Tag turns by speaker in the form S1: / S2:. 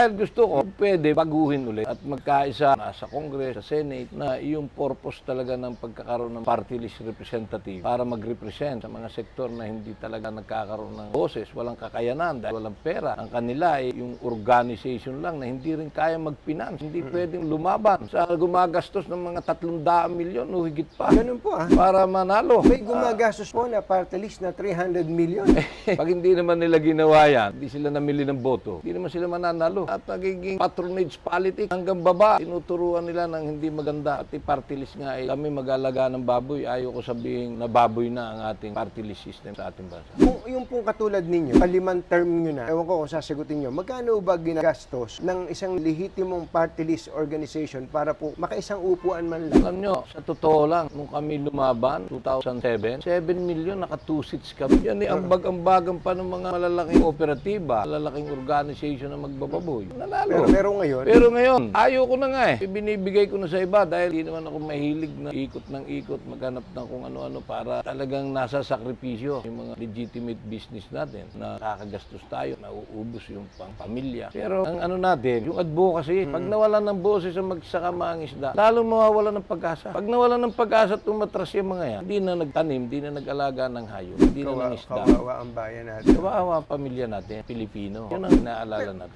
S1: Dahil gusto ko, pwede baguhin ulit at magkaisa na sa Congress, sa Senate, na yung purpose talaga ng pagkakaroon ng party list representative para mag-represent sa mga sektor na hindi talaga nagkakaroon ng boses, walang kakayanan dahil walang pera. Ang kanila ay yung organization lang na hindi rin kaya mag-finance, hindi pwedeng lumaban sa gumagastos ng mga 300 milyon o higit pa
S2: Ganun po ah.
S1: para manalo.
S2: May gumagastos po na party list na 300 million.
S1: Pag hindi naman nila ginawa yan, hindi sila namili ng boto, hindi naman sila mananalo. At nagiging patronage politics hanggang baba, tinuturuan nila ng hindi maganda. At party list nga ay kami mag-alaga ng baboy. Ayaw ko sabihin na baboy na ang ating party list system sa ating bansa.
S2: Kung yung pong katulad ninyo, palimang term nyo na, ewan ko kung sasagutin nyo, magkano ba ginagastos ng isang lehitimong party list organization para po makaisang upuan man lang?
S1: Alam nyo, sa totoo lang, nung kami lumaban, 2007, 7 million, naka two seats kami. Yan ay ambag-ambagan pa ng mga malalaking kooperatiba, malalaking organization na magbababoy. Nanalo.
S2: Pero, pero ngayon,
S1: Pero ngayon, ayaw ko na nga eh. Binibigay ko na sa iba dahil hindi naman ako mahilig na ikot ng ikot, maghanap ng kung ano-ano para talagang nasa sakripisyo yung mga legitimate business natin na kakagastos tayo, nauubos yung pang pamilya. Pero ang ano natin, yung advocacy, pag nawalan ng boses ang magsaka mga isda, lalong mawawalan ng pag-asa. Pag nawalan ng pag-asa at umatras yung mga yan, hindi na nagtanim, hindi na nag-alaga ng hayop, hindi na ng isda.
S2: kawawa ang bayan natin.
S1: Kawawa ang pamilya natin, Pilipino. Yun ang inaalala natin.